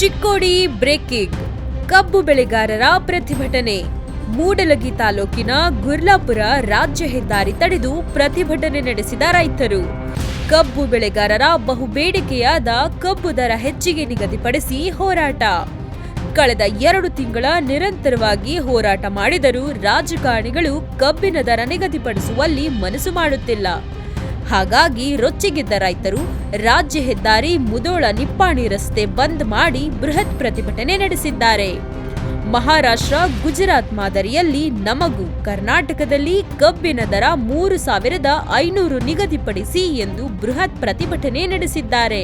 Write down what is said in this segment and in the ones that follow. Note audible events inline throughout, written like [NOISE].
Chikkodi breaking. ಕಬ್ಬು ಬೆಳೆಗಾರರ ಪ್ರತಿಭಟನೆ. ಮೂಡಲಗಿ ತಾಲೂಕಿನ ಗುರ್ಲಾಪುರ ರಾಜ್ಯ ಹೆದ್ದಾರಿ ತಡೆದು ಪ್ರತಿಭಟನೆ ನಡೆಸಿದ ರೈತರು. ಕಬ್ಬು ಬೆಳೆಗಾರರ ಬಹು ಬೇಡಿಕೆಯಾದ ಕಬ್ಬು ದರ ಹೆಚ್ಚಿಗೆ ನಿಗದಿಪಡಿಸಿ ಹೋರಾಟ. ಕಳೆದ ಎರಡು ತಿಂಗಳ ನಿರಂತರವಾಗಿ ಹೋರಾಟ ಮಾಡಿದರೂ ರಾಜಕಾರಣಿಗಳು ಕಬ್ಬಿನ ದರ ನಿಗದಿಪಡಿಸುವಲ್ಲಿ ಮನಸ್ಸು ಮಾಡುತ್ತಿಲ್ಲ. ಹಾಗಾಗಿ ರೊಚ್ಚಿಗೆದ್ದ ರೈತರು ರಾಜ್ಯ ಹೆದ್ದಾರಿ ಮುದೋಳ ನಿಪ್ಪಾಣಿ ರಸ್ತೆ ಬಂದ್ ಮಾಡಿ ಬೃಹತ್ ಪ್ರತಿಭಟನೆ ನಡೆಸಿದ್ದಾರೆ. ಮಹಾರಾಷ್ಟ್ರ, ಗುಜರಾತ್ ಮಾದರಿಯಲ್ಲಿ ನಮಗೂ ಕರ್ನಾಟಕದಲ್ಲಿ ಕಬ್ಬಿನ ದರ ಮೂರು ಸಾವಿರದ ಐನೂರು ನಿಗದಿಪಡಿಸಿ ಎಂದು ಬೃಹತ್ ಪ್ರತಿಭಟನೆ ನಡೆಸಿದ್ದಾರೆ.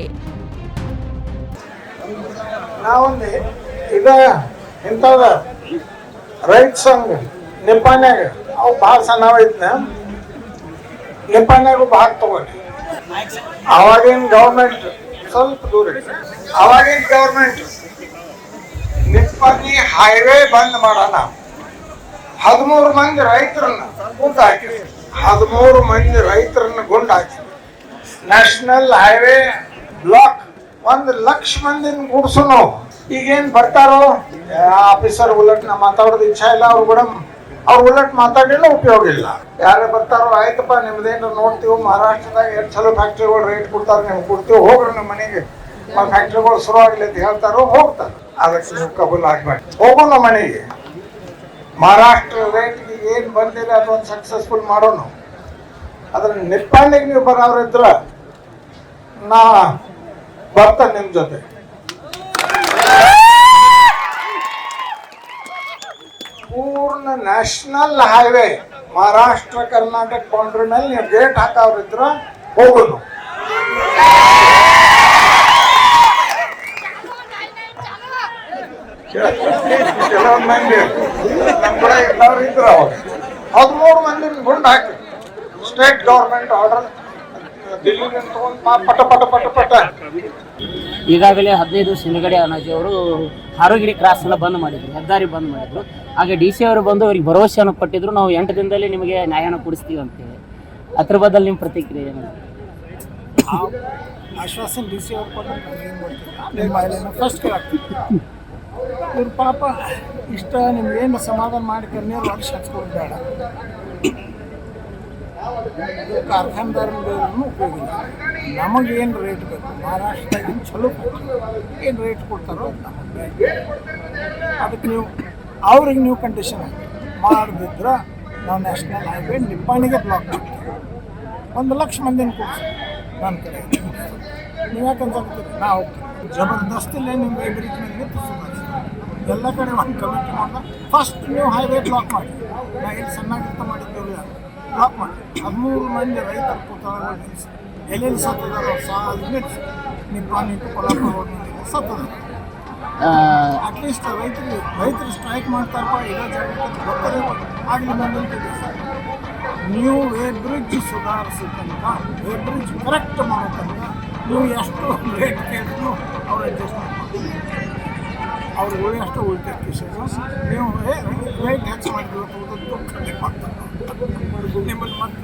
ರೈತ ಸಂಘ ಸಣ್ಣವ ಭಾಗ ತಗೊಂಡು. ಅವಾಗಿನ ಗೌರ್ಮೆಂಟ್ ಸ್ವಲ್ಪ ದೂರ. ಅವಾಗಿನ ಗೌರ್ಮೆಂಟ್ ನಿಪ್ಪಾನಿ ಹೈವೇ ಬಂದ್ ಮಾಡೋಣ. ಹದಿಮೂರು ಮಂದಿ ರೈತರನ್ನ ಗುಂಡು ಹಾಕಿ ಹದಿಮೂರು ಮಂದಿ ರೈತರನ್ನ ಗುಂಡು ಹಾಕಿ ನ್ಯಾಷನಲ್ ಹೈವೇ ಬ್ಲಾಕ್ ಒಂದು ಲಕ್ಷ ಮಂದಿನ ಗುಡ್ಸು ನಾವು ಈಗೇನು ಬರ್ತಾರೋ? ಆಫೀಸರ್ ಉಲ್ಲಟ್ನ ಮಾತಾಡೋದು ಇಚ್ಛಾ ಇಲ್ಲ ಅವ್ರು ಕೂಡ. ಅವ್ರು ಉಲ್ಲಟ್ ಮಾತಾಡಿಲ್ಲ ಉಪಯೋಗ ಇಲ್ಲ. ಯಾರೇ ಬರ್ತಾರೋ, ಆಯ್ತಪ್ಪ, ನಿಮ್ದೇನು ನೋಡ್ತೀವಿ, ಮಹಾರಾಷ್ಟ್ರದಾಗ ಎಷ್ಟು ಚಲೋ ಫ್ಯಾಕ್ಟ್ರಿಗಳು ರೇಟ್ ಕೊಡ್ತಾರೆ ನೀವು ಕೊಡ್ತೀವಿ, ಹೋಗ್ರಿ ನಮ್ಮ ಮನೆಗೆ. ಫ್ಯಾಕ್ಟ್ರಿಗಳು ಶುರು ಆಗ್ಲಿ ಅಂತ ಹೇಳ್ತಾರೋ, ಹೋಗ್ತಾರೆ. ಅದಕ್ಕೆ ನೀವು ಕಬೂಲ್ ಹೋಗೋ ನಮ್ಮ ಮನೆಗೆ. ಮಹಾರಾಷ್ಟ್ರ ರೇಟ್ಗೆ ಏನು ಬಂದಿದೆ ಅದೊಂದು ಸಕ್ಸಸ್ಫುಲ್ ಮಾಡೋಣ ಅದ್ರ ನಿಪ್ಪಾಣಿಗೆ ನೀವು ಬರೋರಿದ್ರ ನಾ ಬರ್ತೇನೆ ನಿಮ್ಮ ಜೊತೆ. National highway, Maharashtra, Karnataka boundary ಮೇಲೆ ನೀವು ಗೇಟ್ ಹೋಗೋದು. ಕೆಲವೊಂದು ಮಂದಿ ನಮ್ಮ ಕೂಡ ಇದ್ದವ್ರು ಇದ್ರು ಹದಿಮೂರು ಮಂದಿ ಗುಂಡು ಹಾಕಿ ಸ್ಟೇಟ್ ಗೌರ್ಮೆಂಟ್ ಆರ್ಡರ್ ಈಗಾಗಲೇ ಹದಿನೈದು ಸಿಂಧಗಡೆ ಅನಾಜಿ ಅವರು ಹಾರೋಗಿರಿ ಕ್ರಾಸ್ ಎಲ್ಲ ಬಂದ್ ಮಾಡಿದ್ರು, ಹೆದ್ದಾರಿ ಬಂದ್ ಮಾಡಿದ್ರು. ಹಾಗೆ ಡಿ ಸಿ ಅವರು ಬಂದು ಅವ್ರಿಗೆ ಭರವಸೆಯನ್ನು ಕೊಟ್ಟಿದ್ರು, ನಾವು ಎಂಟು ದಿನದಲ್ಲಿ ನಿಮಗೆ ನ್ಯಾಯನ ಕೊಡಿಸ್ತೀವಿ ಅಂತೇಳಿ ಅದ್ರ ಬದಲು ನಿಮ್ಮ ಪ್ರತಿಕ್ರಿಯೆ ಏನು? ಡಿ ಸಿ ಅವ್ರು ಇವ್ರ ಪಾಪ ಇಷ್ಟ ನಿಮ್ಗೇನು ಸಮಾಧಾನ ಮಾಡಿ ಕಣ್ಣೀರು ವರ್ಷ ಬೇಡ ಉಪಯೋಗ ಇಲ್ಲ ನಮಗೇನು ರೇಟ್ ಬೇಕು? ಮಹಾರಾಷ್ಟ್ರದಾಗಿನ ಚಲೋ ಏನು ರೇಟ್ ಕೊಡ್ತಾರೋ ಅದಕ್ಕೆ ನೀವು, ಅವ್ರಿಗೆ ನೀವು ಕಂಡೀಷನ್ ಮಾಡದಿದ್ರೆ ನಾವು ನ್ಯಾಷನಲ್ ಹೈವೇ ನಿಪ್ಪಾಣಿಗೆ ಬ್ಲಾಕ್ ಮಾಡ್ತೀವಿ ಒಂದು ಲಕ್ಷ ಮಂದಿನ ಕೊಡ್ಸಿ ನನ್ನ ಕಡೆ. ನೀವು ಯಾಕಂತ ನಾವು ಜಬರ್ದಸ್ತಿಲ್ಲೇ ನಿಮ್ಮ ಲೈಬ್ರರಿ ಮೇಲೆ ಎಲ್ಲ ಕಡೆ ಒಂದು ಕಮಿಟಿ ಮಾಡಿದ ಫಸ್ಟ್ ನೀವು ಹೈವೇ ಬ್ಲಾಕ್ ಮಾಡಿ. ನಾ ಇಲ್ಲಿ ಸಣ್ಣಾಗಿರ್ತ ಮಾಡಿದ್ದೇವೆ ಬ್ಲಾಕ್ ಮಾಡಿ ಹದಿಮೂರು ಮಂದಿ ರೈತರು ನಿಲ್ಲಿಸಿ ಎಲ್ಲೆಲ್ಲಿ ಸತ್ತದಾರೋ ಸಾಲ ನಿಲ್ಲಿಸಿ ನಿಪ್ಪಾಣಿ ಕೊಲ್ಲಾಪುರ ಸತ್ತದ ಅಟ್ಲೀಸ್ಟ್ ರೈತರಿಗೆ ರೈತರು ಸ್ಟ್ರೈಕ್ ಮಾಡ್ತಾರಪ್ಪ ಇರೋ ಜಾಗಕ್ಕೆ ಗೊತ್ತದೇ ಆಗಲಿ ಮುಂದೆ ನೀವು ವೇ ಬ್ರಿಡ್ಜ್ ಸುಧಾರಿಸತನಕ ವೇ ಬ್ರಿಡ್ಜ್ ಕರೆಕ್ಟ್ ಮಾಡೋ ತನಕ ನೀವು ಎಷ್ಟು ರೇಟ್ ಕೇಳಿದ್ರು ಅವ್ರು ಅಡ್ಜಸ್ಟ್ ಮಾಡ್ತಾರೆ ಅವ್ರು ಉಳಿ ಅಷ್ಟು ಉಳಿತೈತೆ ಕಿಶನ್ ನೀವು ರೇಟ್ ಹೆಚ್ಚು ಮಾಡಿದ್ರು ದುಃಖ ಮಾಡ್ತಾರೆ. ನಿಮ್ಮನ್ನು ಮತ್ತೆ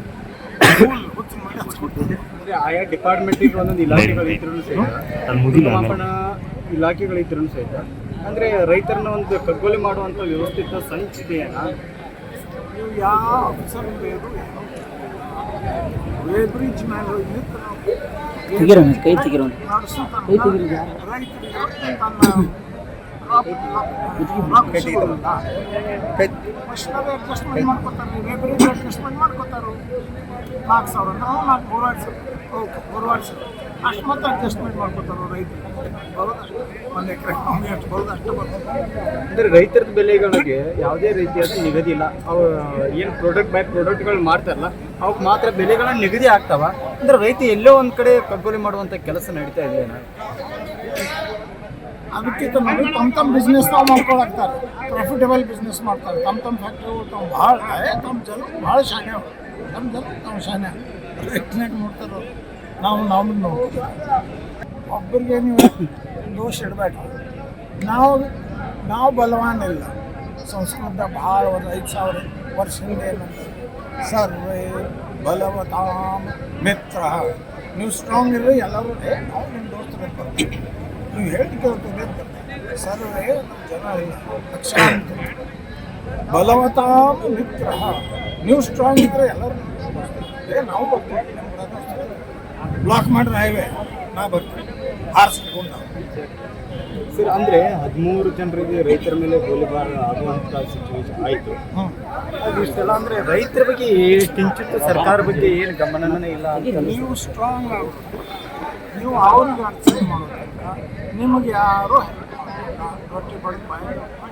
[COUGHS] ಫುಲ್ ಹುಚ್ಚು ಮಾಡಿ ಹಚ್ಕೊಡ್ತಾರೆ ಅಂದ್ರೆ ಆಯಾ ಡಿಪಾರ್ಟ್ಮೆಂಟಿಗೆ ಒಂದೊಂದು ಇಲಾಖೆಗಳಿದ್ರು ಸಹಿತ ಮಾಪನ ಇಲಾಖೆಗಳಿದ್ರು ಸಹಿತ. ಅಂದ್ರೆ ರೈತರನ್ನ ಒಂದು ಕಗ್ಗೊಲೆ ಮಾಡುವಂತ ವ್ಯವಸ್ಥಿತ ಸಂಚಿದೆಯನ್ನ ನೀವು ಯಾವ ಆಫೀಸರ್ ಬ್ರಿಡ್ಜ್ ಮೇಲೆ ಹೋಗಿ ಕೈ ತೆಗಿರೋ ಕೈ ತೆಗಿರೋ ರೈತರಿಗೆ ತನ್ನ ಅಡ್ಜಸ್ಟ್ಮೆಂಟ್ ಮಾಡ್ಕೊತಾರೆ ಲೇಬರಿಗೆ ಅಡ್ಜಸ್ಟ್ಮೆಂಟ್ ಮಾಡ್ಕೊತಾರೆ ನಾಲ್ಕು ಸಾವಿರ ಅಂದ್ರೆ ನಾಲ್ಕು ವರ್ಷ ಓಕೆ ವರ್ಷ ಅಷ್ಟು ಮತ್ತೆ ಅಡ್ಜಸ್ಟ್ಮೆಂಟ್ ಮಾಡ್ಕೊತಾರೆ ರೈತರು ಬರೋದಷ್ಟು ಒಂದು ಎಕರೆ ಕಮ್ಮಿ ಅಷ್ಟು ಬರೋದು ಅಷ್ಟು ಅಂದ್ರೆ ರೈತರ ಬೆಲೆಗಳಿಗೆ ಯಾವುದೇ ರೀತಿಯಾದ ನಿಗದಿ ಇಲ್ಲ. ಅವು ಏನು ಪ್ರಾಡಕ್ಟ್ ಬೈ ಪ್ರಾಡಕ್ಟ್ಗಳು ಮಾಡ್ತಾರಲ್ಲ ಅವಕ್ಕೆ ಮಾತ್ರ ಬೆಲೆಗಳ ನಿಗದಿ ಆಗ್ತಾವ. ಅಂದ್ರೆ ರೈತ ಎಲ್ಲೋ ಒಂದ್ ಕಡೆ ಕಗ್ಗೊಲೆ ಮಾಡುವಂತ ಕೆಲಸ ನಡೀತಾ ಇದೆಯಾ ಅದಕ್ಕಿಂತ ನೋಡಿ ತಮ್ಮ ತಮ್ಮ ಬಿಸ್ನೆಸ್ ತಾವು ಮಾಡ್ಕೊಳಕ್ತಾರೆ. ಪ್ರಾಫಿಟೇಬಲ್ ಬಿಸ್ನೆಸ್ ಮಾಡ್ತಾರೆ. ತಮ್ಮ ತಮ್ಮ ಫ್ಯಾಕ್ಟ್ರಿ ತಾವು ಭಾಳ ತಮ್ಮ ಜನ ಭಾಳ ಶಾನೆ. ತಮ್ಮ ಜನ ತಾವು ಶಾನೆ ರೈತನಾಗ ನೋಡ್ತಾರೆ ನಾವು ನಾವು ನೋಡ್ತೀವಿ ಒಬ್ಬರಿಗೆ ನೀವು ದೋಷ ಇಡಬೇಡ ನಾವು ನಾವು ಬಲವಾನ್ ಇಲ್ಲ. ಸಂಸ್ಕೃತ ಭಾಳ ಒಂದು ಐದು ಸಾವಿರ ವರ್ಷ ಹಿಂದೆ ಏನಂತಾರೆ ಸರ್ವೇ ಬಲವತಾಮ್ ಮಿತ್ರ. ನೀವು ಸ್ಟ್ರಾಂಗ್ ಇರೋ ಎಲ್ಲರೂ ನಾವು ನಿಮ್ಮ ದೋಸ್ತರು ಬರ್ತೀವಿ ನೀವು ಹೇಳಿ ಬರ್ತೀವಿ ಸರ್ವೇ ಜನ ಲಕ್ಷಾಂತರ ಬಲವತಾಮ ಮಿತ್ರ. ನೀವು ಸ್ಟ್ರಾಂಗ್ ಇದ್ರೆ ಎಲ್ಲರೂ ಏ ನಾವು ಬರ್ತೀವಿ. ಬ್ಲಾಕ್ ಮಾಡಿದ್ರೆ ಹೈವೇ ನಾ ಬರ್ತೀವಿ ಹಾರಿಸ್ಕೊಂಡು ನಾವು. ಸರ್ ಅಂದ್ರೆ ಹದಿಮೂರು ಜನರಿಗೆ ರೈತರ ಮೇಲೆ ಗೋಲಿಬಾರ್ ಆಗುವಂತ ಸಿಚುವೇಶನ್ ಆಯ್ತು. ಇಷ್ಟೆಲ್ಲ ಅಂದ್ರೆ ರೈತರ ಬಗ್ಗೆ ಕಿಂಚಿತ್ತು ಕಿಂಚಿತ್ ಸರ್ಕಾರ ಬಗ್ಗೆ ಏನು ಗಮನನೇ ಇಲ್ಲ ಅಂತ ನೀವು ಸ್ಟ್ರಾಂಗ್ ಆಗಬೇಕು ನೀವು ಅವ್ರಿಗೆ ಅರ್ಚನೆ ಮಾಡೋದ್ರಿಂದ ನಿಮಗೆ ಯಾರು ರೊಟ್ಟಿ ಬಡಿದು ಬಾಯಿ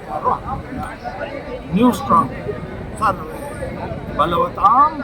ಯಾರು. ನೀವು ಸ್ಟ್ರಾಂಗ್ ಸರ್ ಬಲವತಾಂ